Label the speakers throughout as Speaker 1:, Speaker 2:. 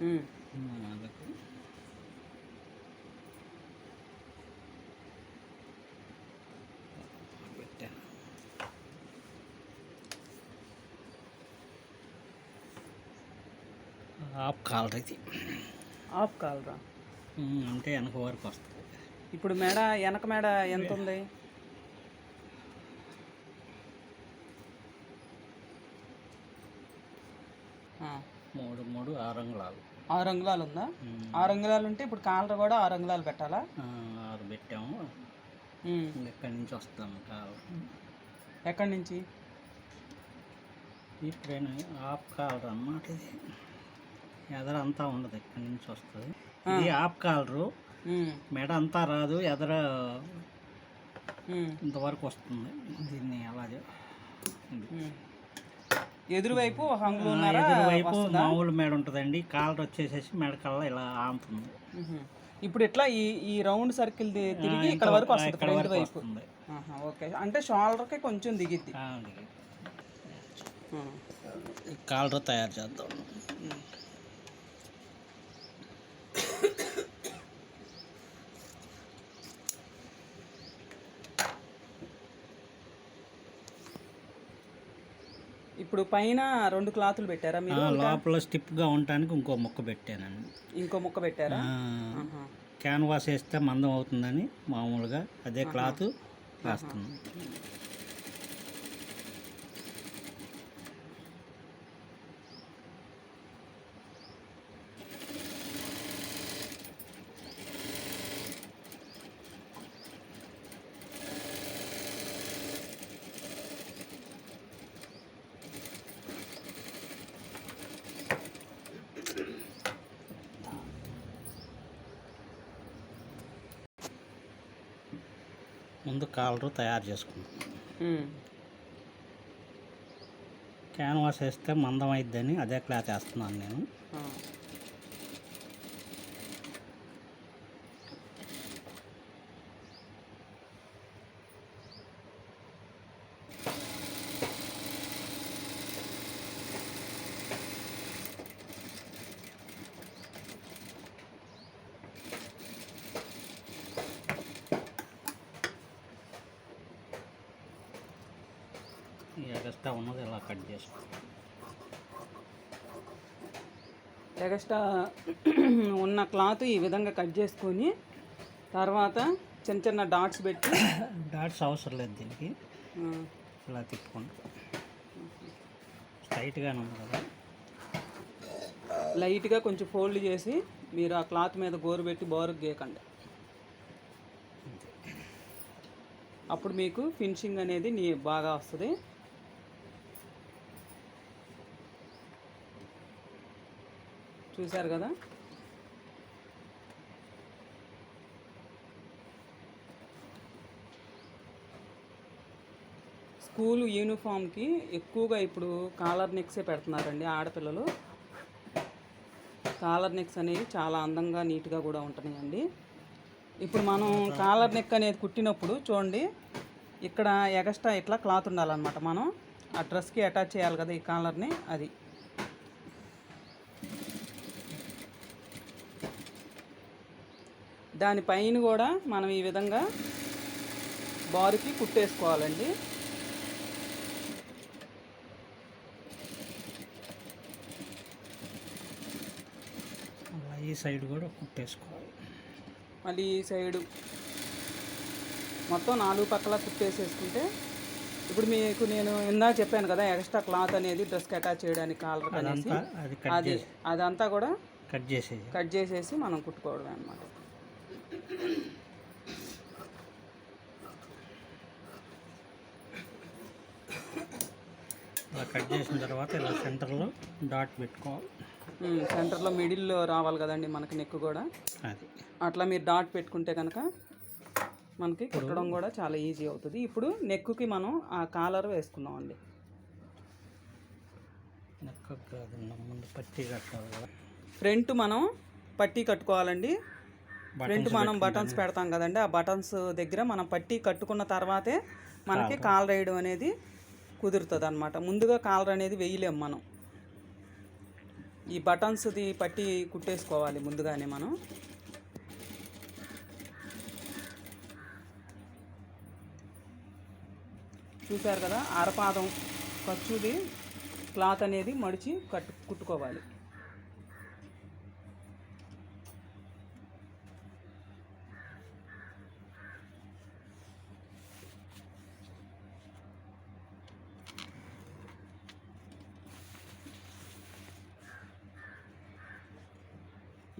Speaker 1: వాళ్ళకు పెట్టాను off collar ఇది
Speaker 2: ఆఫ్ కాలరా
Speaker 1: అంటే వెనక వరకు వస్తుంది.
Speaker 2: ఇప్పుడు మేడ వెనక మేడ ఎంత ఉంది ఆ,
Speaker 1: మూడు మూడు ఆరు అంగుళాలు
Speaker 2: ఆరు అంగుళాలు ఉందా? ఆరు అంగుళాలు ఉంటే ఇప్పుడు కాలర్ కూడా ఆరు అంగుళాలు పెట్టాలా?
Speaker 1: ఆరు పెట్టాము.
Speaker 2: ఉమ్.
Speaker 1: ఇక్కడి నుంచి వస్తాము
Speaker 2: ఎక్కడి నుంచి?
Speaker 1: ఇప్పుడైనా ఆఫ్ కాలర్ అన్నమాట ఇది. ఎదర అంతా ఉండదు ఇక్కడి నుంచి వస్తుంది. ఇది ఆఫ్ కాలరు. మెడ అంతా రాదు ఎదర ఇంతవరకు వస్తుంది. దీన్ని అలాగే.
Speaker 2: ఎదురువైపు అంగుళన్నర
Speaker 1: ఎదురువైపు? మామూలు మెడ ఉంటుందండి. కాలర్ వచ్చేసేసి మెడ కల్లా ఇలా ఆముతుంది.
Speaker 2: ఉహు. ఇప్పుడు ఇట్లా ఈ ఈ రౌండ్ సర్కిల్ తిరిగి ఇక్కడ వరకు వస్తుంది ఫ్రంట్ వైపు. ఓకే. అంటే షోల్డర్కి కొంచెం దిగిద్ది.
Speaker 1: కాలర్ తయారు చేద్దాం.
Speaker 2: ఇప్పుడు పైన రెండు క్లాతులు పెట్టారా మీరు?
Speaker 1: లోపల స్టిప్గా ఉండటానికి ఇంకో ముక్క పెట్టానండి.
Speaker 2: ఇంకో ముక్క పెట్టారా.
Speaker 1: క్యాన్వాస్ వేస్తే మందం అవుతుందని మామూలుగా అదే క్లాత్ వేస్తున్నాం ముందు కాలరు తయారు చేసుకుంటాం. క్యాన్వాస్ వేస్తే మందం అయిద్దని అదే క్లాత్ వేస్తున్నాను నేను
Speaker 2: ఆ.
Speaker 1: ఈ ఎగస్ట్రా ఉన్నది ఇలా కట్ చేసుకో
Speaker 2: ఎగస్ట్రా ఉన్న క్లాత్ ఈ విధంగా కట్ చేసుకొని తర్వాత చిన్న చిన్న డాట్స్ పెట్టి
Speaker 1: డాట్స్ అవసరం లేదు దీనికి. ఇలా తిప్పుకుంటా. స్ట్రైట్గానే ఉంది కదా.
Speaker 2: లైట్గా కొంచెం ఫోల్డ్ చేసి మీరు ఆ క్లాత్ మీద గోరు పెట్టి బోరుకు గీయకండి. అప్పుడు మీకు ఫినిషింగ్ అనేది నీ బాగా వస్తుంది. చూశారు కదా? స్కూల్ యూనిఫామ్కి ఎక్కువగా ఇప్పుడు కాలర్ నెక్సే పెడుతున్నారండి ఆడపిల్లలు. కాలర్ నెక్స్ అనేవి చాలా అందంగా నీట్గా కూడా ఉంటున్నాయండి. ఇప్పుడు మనం కాలర్ నెక్ అనేది కుట్టినప్పుడు చూడండి ఇక్కడ ఎగస్ట్రా ఇట్లా క్లాత్ ఉండాలన్నమాట మనం. ఆ డ్రెస్కి అటాచ్ చేయాలి కదా ఈ కాలర్ని అది. దానిపైన కూడా మనం ఈ విధంగా బారుకి కుట్టేసుకోవాలండి.
Speaker 1: ఈ సైడ్ కూడా కుట్టేసుకోవాలి.
Speaker 2: మళ్ళీ ఈ సైడు మొత్తం నాలుగు పక్కల కుట్టేసేసుకుంటే ఇప్పుడు మీకు నేను ఇందా చెప్పాను కదా ఎక్స్ట్రా క్లాత్ అనేది డ్రెస్కి అటాచ్ చేయడానికి కాలర్ అనేసి.
Speaker 1: అది
Speaker 2: అదంతా కూడా
Speaker 1: కట్ చేసేది
Speaker 2: కట్ చేసేసి మనం కుట్టుకోవడమే అనమాట
Speaker 1: ఇలా కట్ చేసిన తర్వాత ఇలా సెంటర్లో డాట్ పెట్టుకోవాలి.
Speaker 2: సెంటర్లో మిడిల్లో రావాలి కదండి మనకి నెక్ కూడా.
Speaker 1: అది.
Speaker 2: అట్లా మీరు డాట్ పెట్టుకుంటే కనుక మనకి కుట్టడం కూడా చాలా ఈజీ అవుతుంది. ఇప్పుడు నెక్కి మనం ఆ కాలర్ వేసుకుందాం అండి
Speaker 1: కాదు ముందు పత్తి కట్టాలి కదా.
Speaker 2: ఫ్రంట్ మనం పట్టీ కట్టుకోవాలండి. ఫ్రంట్ మనం బటన్స్ పెడతాం కదండి. ఆ బటన్స్ దగ్గర మనం పట్టీ కట్టుకున్న తర్వాతే మనకి కాలర్ వేయడం అనేది కుదురుతుంది అనమాట ముందుగా కాలర్ అనేది వేయలేం మనం. ఈ బటన్స్ది పట్టి కుట్టేసుకోవాలి ముందుగానే మనం. చూశారు కదా అరపాదం ఖర్చుది క్లాత్ అనేది మడిచి కట్టు కుట్టుకోవాలి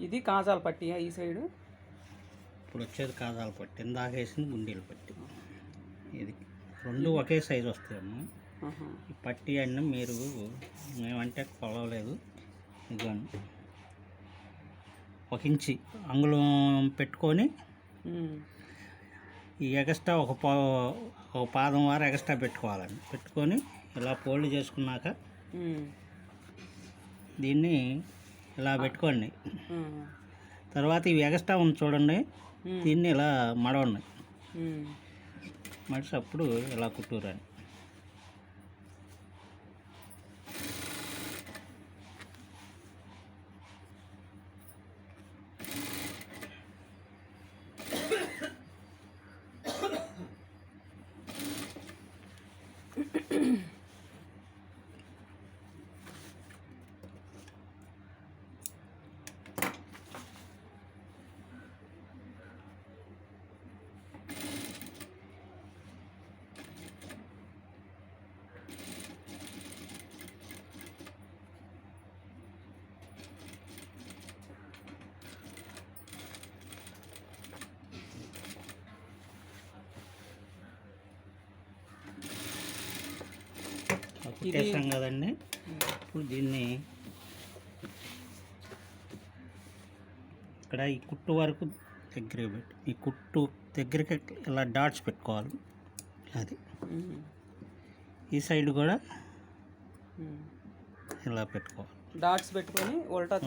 Speaker 2: ఇది కాజాల పట్టియా ఈ సైడు?
Speaker 1: ఇప్పుడు వచ్చేది కాజాలు పట్టి. ఇందాక వేసింది గుండీలు పట్టి. ఇది రెండు ఒకే సైజు వస్తాయమ్మా. ఈ పట్టి అన్నీ మీరు మేమంటే కొలవలేదు. ఇదిగోండి. ఒక ఇంచి అంగుళం పెట్టుకొని. ఈ ఎగస్ట్రా ఒక పా ఒక పాదం వారు ఎగస్ట్రా పెట్టుకోవాలండి. పెట్టుకొని ఇలా ఫోల్డ్ చేసుకున్నాక. దీన్ని ఇలా పెట్టుకోండి. తర్వాత ఇవి ఎగస్ట్రా ఉంది చూడండి. దీన్ని ఇలా మడవండి
Speaker 2: ఉమ్.
Speaker 1: మడిసి అప్పుడు ఇలా కుట్టూరండి ఇలా కుట్టేసాం కదండి. ఇప్పుడు దీన్ని ఇక్కడ ఈ కుట్టు వరకు దగ్గర పెట్టి ఈ కుట్టు దగ్గరికి ఇలా డాట్స్ పెట్టుకోవాలి. అది. ఈ సైడ్ కూడా. ఇలా పెట్టుకోవాలి.
Speaker 2: డాట్స్ పెట్టుకొని ఉల్టా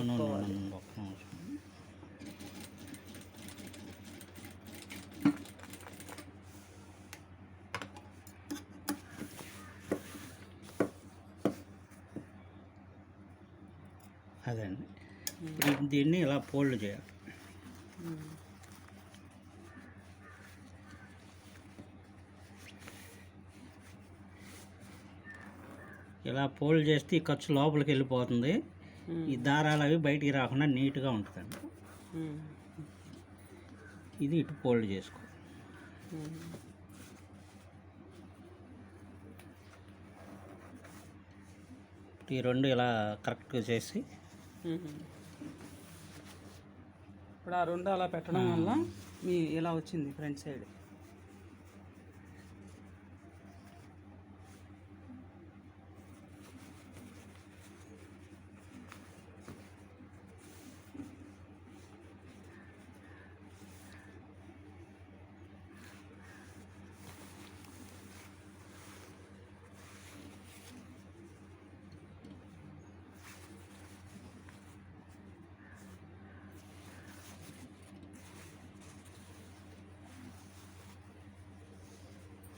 Speaker 1: దీన్ని ఇలా ఫోల్డ్ చేయాలి. ఇలా ఫోల్డ్ చేస్తే ఈ ఖర్చు లోపలికి వెళ్ళిపోతుంది. ఈ దారాలు అవి బయటికి రాకుండా నీట్గా ఉంటుందండి. ఇది ఇటు ఫోల్డ్ చేసుకో. ఈ రెండు ఇలా కరెక్ట్గా చేసి.
Speaker 2: ఇప్పుడు ఆ రెండు అలా పెట్టడం వల్ల మీ ఇలా వచ్చింది ఫ్రంట్ సైడ్.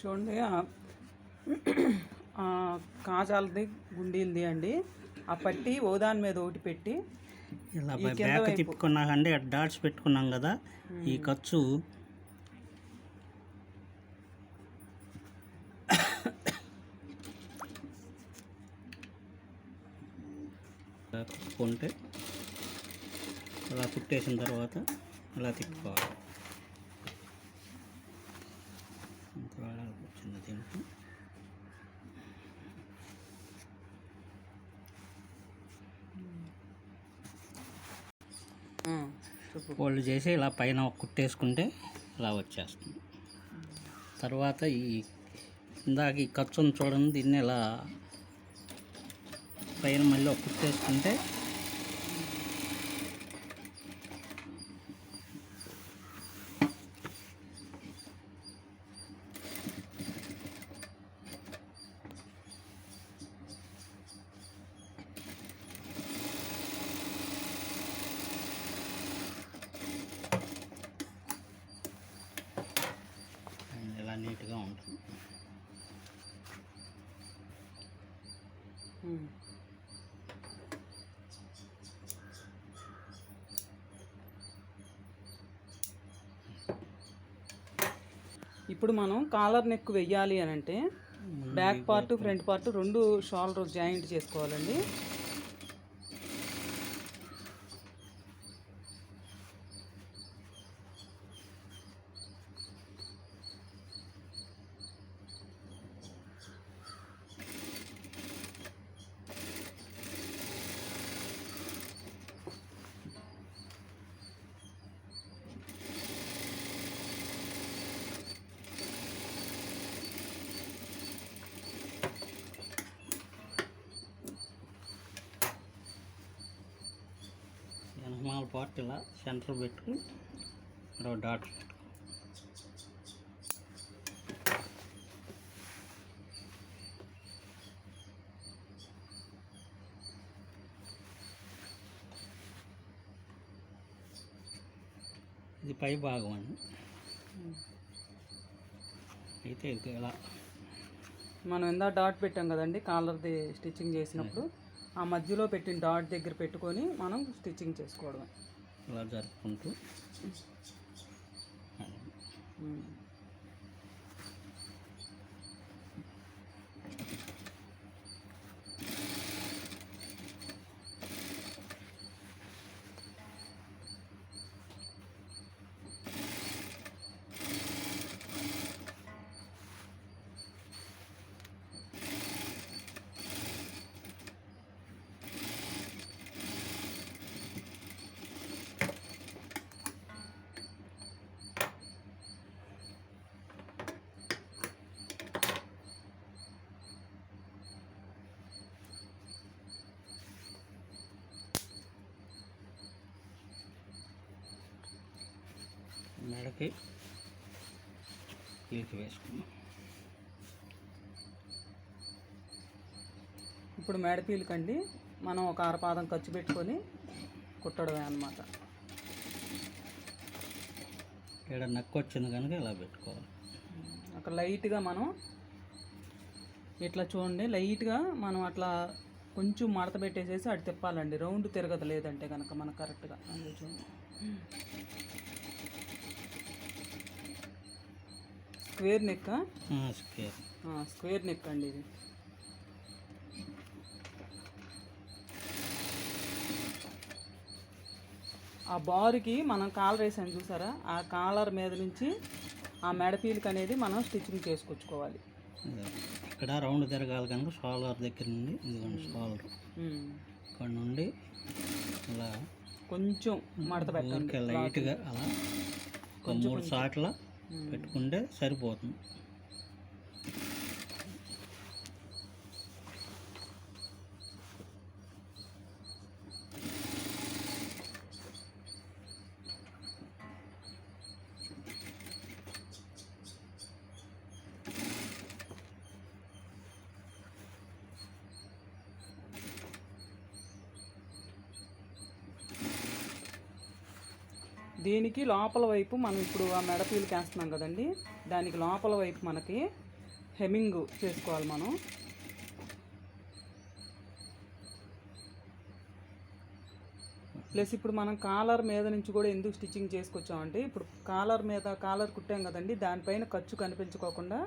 Speaker 2: చూడండి. కాజాలది గుండీలది అండి. ఆ పట్టి ఓదాని మీద ఒకటి పెట్టి
Speaker 1: ఇలా బ్యాక్
Speaker 2: వైపు.
Speaker 1: తిప్పుకున్నాకండి డాట్స్ పెట్టుకున్నాం కదా. ఈ ఖర్చు తిప్పుకుంటే ఇలా కుట్టేసిన తర్వాత ఇలా తిప్పుకోవాలి ఇంత వేళాలకు వచ్చింది దీనికి
Speaker 2: ఆ, చెప్పు
Speaker 1: ఫోల్డ్ చేసి ఇలా పైన కుట్టేసుకుంటే ఇలా వచ్చేస్తుంది. తర్వాత ఈ ఇందాక ఈ ఖర్చును చూడండి దీన్ని ఇలా పైన మళ్ళీ ఒక కుట్టేసుకుంటే
Speaker 2: ఇప్పుడు మనం కాలర్ నెక్ వెయ్యాలి అని అంటే బ్యాక్ పార్ట్ ఫ్రంట్ పార్ట్ రెండు షోల్డర్ జాయింట్ చేసుకోవాలండి.
Speaker 1: ఇలా సెంటర్ పెట్టుకుని ఇక్కడ డాట్ ఇది పై భాగం అండి. అయితే ఇది ఇలా.
Speaker 2: మనం ఇందా డాట్ పెట్టాం కదండి కాలర్ది స్టిచ్చింగ్ చేసినప్పుడు. ఆ మధ్యలో పెట్టిన డాట్ దగ్గర పెట్టుకొని మనం స్టిచ్చింగ్ చేసుకోవడమే.
Speaker 1: ఇలా జరుపుకుంటూ. మెడకి పీకి వేసుకున్నాం
Speaker 2: ఇప్పుడు మేడపీలకండి మనం ఒక అరపాదం ఖర్చు పెట్టుకొని కుట్టడమే అన్నమాట.
Speaker 1: ఇక్కడ నక్కు వచ్చింది కనుక ఇలా పెట్టుకోవాలి.
Speaker 2: అక్కడ లైట్గా మనం ఇట్లా చూడండి లైట్గా మనం అట్లా కొంచెం మడత పెట్టేసేసి అటు తిప్పాలండి. రౌండ్ తిరగదు లేదంటే కనుక మనకు కరెక్ట్గా. అందులో చూడండి. Square neck
Speaker 1: square
Speaker 2: square. Neck అండి ఇది. ఆ బారుకి మనం కాలర్ వేసాం చూసారా? ఆ కాలర్ మీద నుంచి ఆ మెడపీలికి అనేది మనం స్టిచ్చింగ్ చేసుకొచ్చుకోవాలి.
Speaker 1: ఇక్కడ రౌండ్ తిరగాలి కనుక షోల్డర్ దగ్గర నుండి ఇదిగోండి షోల్డర్. ఇక్కడ నుండి ఇలా
Speaker 2: కొంచెం మడత పెట్టండి.
Speaker 1: ఊరికే లైట్గా అలా ఒక మూడు సార్లు పెట్టుకుంటే సరిపోతుంది.
Speaker 2: దీనికి లోపల వైపు మనం ఇప్పుడు ఆ మెడపీలు వేస్తున్నాం కదండి. దానికి లోపల వైపు మనకి హెమింగ్ చేసుకోవాలి మనం. ప్లస్ ఇప్పుడు మనం కాలర్ మీద నుంచి కూడా ఎందుకు స్టిచ్చింగ్ చేసుకొచ్చామంటే ఇప్పుడు కాలర్ మీద కాలర్ కుట్టాం కదండి దానిపైన ఖర్చు కనిపించుకోకుండా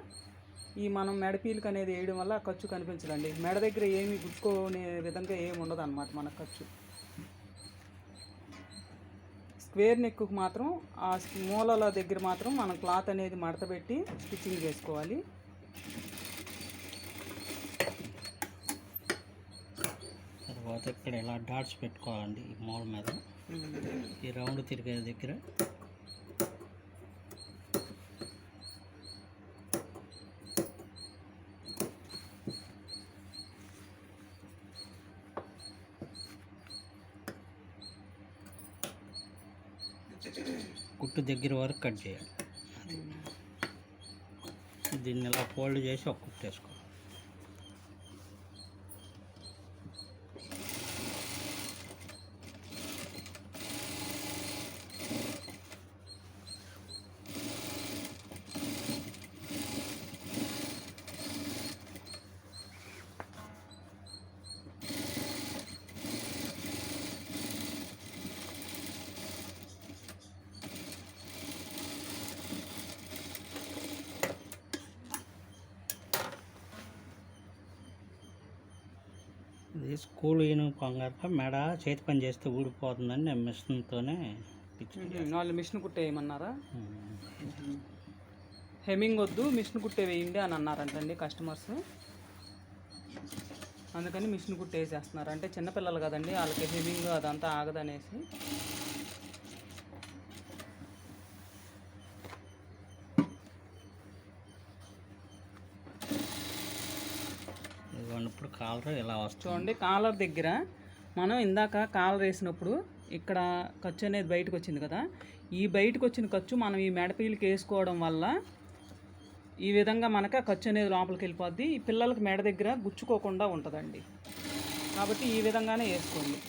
Speaker 2: ఈ మనం మెడపీలకు అనేది వేయడం వల్ల ఖర్చు కనిపించదండి. మెడ దగ్గర ఏమి గుచ్చుకోనే విధంగా ఏమి ఉండదు అనమాట మన ఖర్చు. స్క్వేర్ నెక్కు మాత్రం ఆ మూలల దగ్గర మాత్రం మనం క్లాత్ అనేది మడత పెట్టి స్టిచ్చింగ్ చేసుకోవాలి.
Speaker 1: తర్వాత ఇక్కడ ఇలా డాట్స్ పెట్టుకోవాలండి ఈ మూల మీద. ఈ రౌండ్ తిరిగే దగ్గర కుట్టు దగ్గర వరకు కట్ చేయాలి. దీన్ని ఇలా ఫోల్డ్ చేసి ఒక కుట్టేసుకోవాలి స్కూల్ యూనిఫామ్ కనుక మెడ చేతి పని చేస్తే ఊడిపోతుందని నేను మిషన్తోనే
Speaker 2: వాళ్ళు మిషన్ కుట్టేయమన్నారా హెమ్మింగ్ వద్దు మిషన్ కుట్టే వేయండి అని అన్నారంటండి కస్టమర్స్. అందుకని మిషన్ కుట్టే వేసేస్తున్నారు అంటే చిన్నపిల్లలు కదండి వాళ్ళకి హెమ్మింగ్ అదంతా ఆగదనేసి
Speaker 1: ఇదిగోండి ఇప్పుడు కాలర్ ఇలా వస్తుంది?
Speaker 2: చూడండి కాలర్ దగ్గర మనం ఇందాక కాలర్ వేసినప్పుడు ఇక్కడ ఖర్చు అనేది బయటకు వచ్చింది కదా. ఈ బయటకు వచ్చిన ఖర్చు మనం ఈ మెడపీలకి వేసుకోవడం వల్ల ఈ విధంగా మనకు ఆ ఖర్చు అనేది లోపలికి వెళ్ళిపోద్ది. ఈ పిల్లలకి మెడ దగ్గర గుచ్చుకోకుండా ఉంటుందండి. కాబట్టి ఈ విధంగానే వేసుకోండి.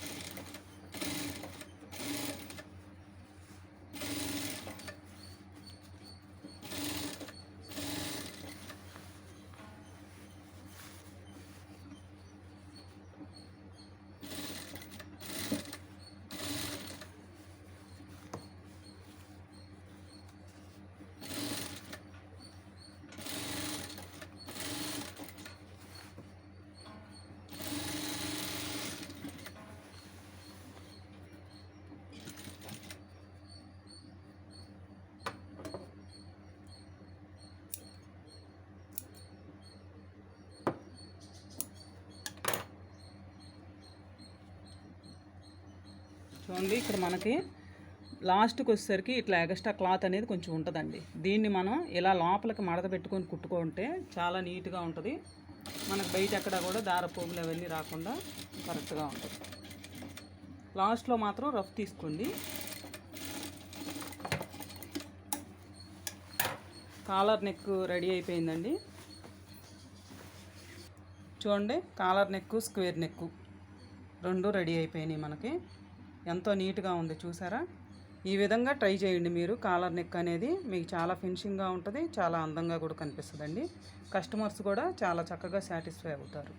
Speaker 2: చూడండి ఇక్కడ మనకి లాస్ట్కి వచ్చేసరికి ఇట్లా ఎగస్ట్రా క్లాత్ అనేది కొంచెం ఉంటుందండి. దీన్ని మనం ఇలా లోపలికి మడత పెట్టుకొని కుట్టుకుంటే చాలా నీట్గా ఉంటుంది. మనకు బయట ఎక్కడ కూడా దారపోగులు అవన్నీ రాకుండా కరెక్ట్గా ఉంటుంది. లాస్ట్లో మాత్రం రఫ్ తీసుకోండి. కాలర్ నెక్ రెడీ అయిపోయిందండి. చూడండి కాలర్ నెక్ స్క్వేర్ నెక్ రెండు రెడీ అయిపోయినాయి మనకి. ఎంతో నీట్గా ఉంది చూసారా? ఈ విధంగా ట్రై చేయండి మీరు. కాలర్ నెక్ అనేది మీకు చాలా ఫినిషింగ్గా ఉంటుంది చాలా అందంగా కూడా కనిపిస్తుందండి. కస్టమర్స్ కూడా చాలా చక్కగా సాటిస్ఫై అవుతారు.